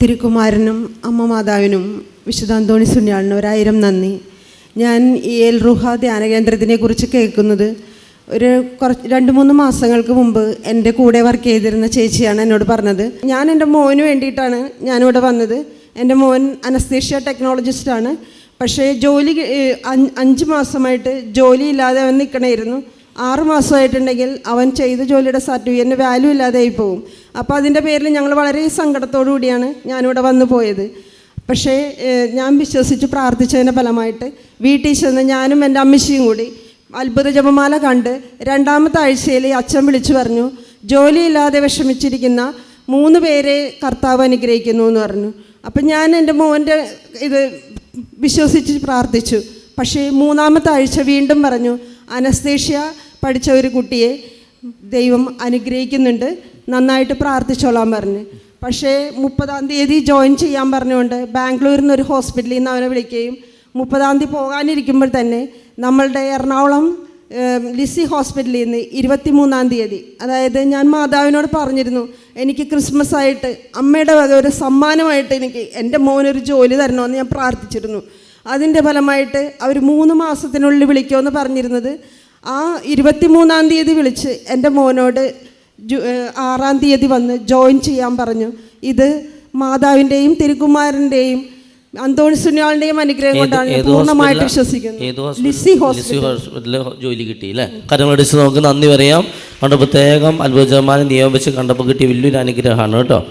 തിരുക്കുമാരനും അമ്മ മാതാവിനും വിശുദ്ധ അന്തോണി സുന്യാളിനും ഒരായിരം നന്ദി. ഞാൻ ഈ എൽ റുഹ ധ്യാന കേന്ദ്രത്തിനെ കുറിച്ച് കേൾക്കുന്നത് ഒരു കുറച്ച് രണ്ട് മൂന്ന് മാസങ്ങൾക്ക് മുമ്പ് എന്റെ കൂടെ വർക്ക് ചെയ്തിരുന്ന ചേച്ചിയാണ് എന്നോട് പറഞ്ഞത്. ഞാൻ എന്റെ മോന് വേണ്ടിയിട്ടാണ് ഞാനിവിടെ വന്നത്. എന്റെ മോൻ അനസ്തീഷ്യ ടെക്നോളജിസ്റ്റാണ് പക്ഷേ ജോലി അഞ്ച് മാസമായിട്ട് ജോലിയില്ലാതെ അവൻ നിൽക്കണമായിരുന്നു ആറ് മാസമായിട്ടുണ്ടെങ്കിൽ അവൻ ചെയ്ത ജോലിയുടെ സർട്ടിഫിക്കറ്റിന് വാല്യൂ ഇല്ലാതെയായി പോകും അപ്പോൾ അതിന്റെ പേരിൽ ഞങ്ങൾ വളരെ സങ്കടത്തോടു കൂടിയാണ് ഞാനിവിടെ വന്നു പോയത്. പക്ഷേ ഞാൻ വിശ്വസിച്ച് പ്രാർത്ഥിച്ചതിന്റെ ഫലമായിട്ട് വീട്ടിൽ ചെന്ന് ഞാനും എന്റെ അമ്മച്ചിയും കൂടി അത്ഭുത ജപമാല കണ്ട് രണ്ടാമത്തെ ആഴ്ചയിൽ അച്ഛൻ വിളിച്ചു പറഞ്ഞു ജോലിയില്ലാതെ വിഷമിച്ചിരിക്കുന്ന മൂന്ന് പേരെ കർത്താവ് അനുഗ്രഹിക്കുന്നു എന്ന് പറഞ്ഞു. അപ്പം ഞാൻ എന്റെ മോന്റെ ഇത് വിശ്വസിച്ച് പ്രാർത്ഥിച്ചു. പക്ഷേ മൂന്നാമത്തെ ആഴ്ച വീണ്ടും പറഞ്ഞു അനസ്തേഷ്യ പഠിച്ച ഒരു കുട്ടിയെ ദൈവം അനുഗ്രഹിക്കുന്നുണ്ട്. നന്നായിട്ട് പ്രാർത്ഥിച്ചോളാൻ പറഞ്ഞ്. പക്ഷേ മുപ്പതാം തീയതി ജോയിൻ ചെയ്യാൻ പറഞ്ഞുകൊണ്ട് ബാംഗ്ലൂരിൽ നിന്ന് ഒരു ഹോസ്പിറ്റലിൽ നിന്ന് അവനെ വിളിക്കുകയും മുപ്പതാം തീയതി പോകാനിരിക്കുമ്പോൾ തന്നെ നമ്മളുടെ എറണാകുളം ലിസി ഹോസ്പിറ്റലിൽ നിന്ന് ഇരുപത്തി മൂന്നാം തീയതി അതായത് ഞാൻ മാതാവിനോട് പറഞ്ഞിരുന്നു എനിക്ക് ക്രിസ്മസ് ആയിട്ട് അമ്മയുടെ വക ഒരു സമ്മാനമായിട്ട് എനിക്ക് എന്റെ മോനൊരു ജോലി തരണമെന്ന് ഞാൻ പ്രാർത്ഥിച്ചിരുന്നു. അതിന്റെ ഫലമായിട്ട് അവർ മൂന്ന് മാസത്തിനുള്ളിൽ വിളിക്കുമെന്ന് പറഞ്ഞിരുന്നത്. ആ ഇരുപത്തി മൂന്നാം തീയതി വിളിച്ച് എന്റെ മോനോട് ജു- ആറാം തീയതി വന്ന് ജോയിൻ ചെയ്യാൻ പറഞ്ഞു. ഇത് മാതാവിന്റെയും തിരുക്കുമാരന്റെയും അന്തോണി സുനിയാളിന്റെയും അനുഗ്രഹം കൊണ്ടാണ് പൂർണമായിട്ട്? വിശ്വസിക്കുന്നത്. ലിസി ഹോസ്പിറ്റലിൽ ജോലി കിട്ടി അല്ലേ? കരമടിച്ച് നമുക്ക് നന്ദി പറയാം. അതുകൊണ്ട് പ്രത്യേകം അത്ഭുതമാനം നിയോഗിച്ച് കണ്ടപ്പോൾ കിട്ടിയ വലിയൊരു അനുഗ്രഹമാണ് കേട്ടോ.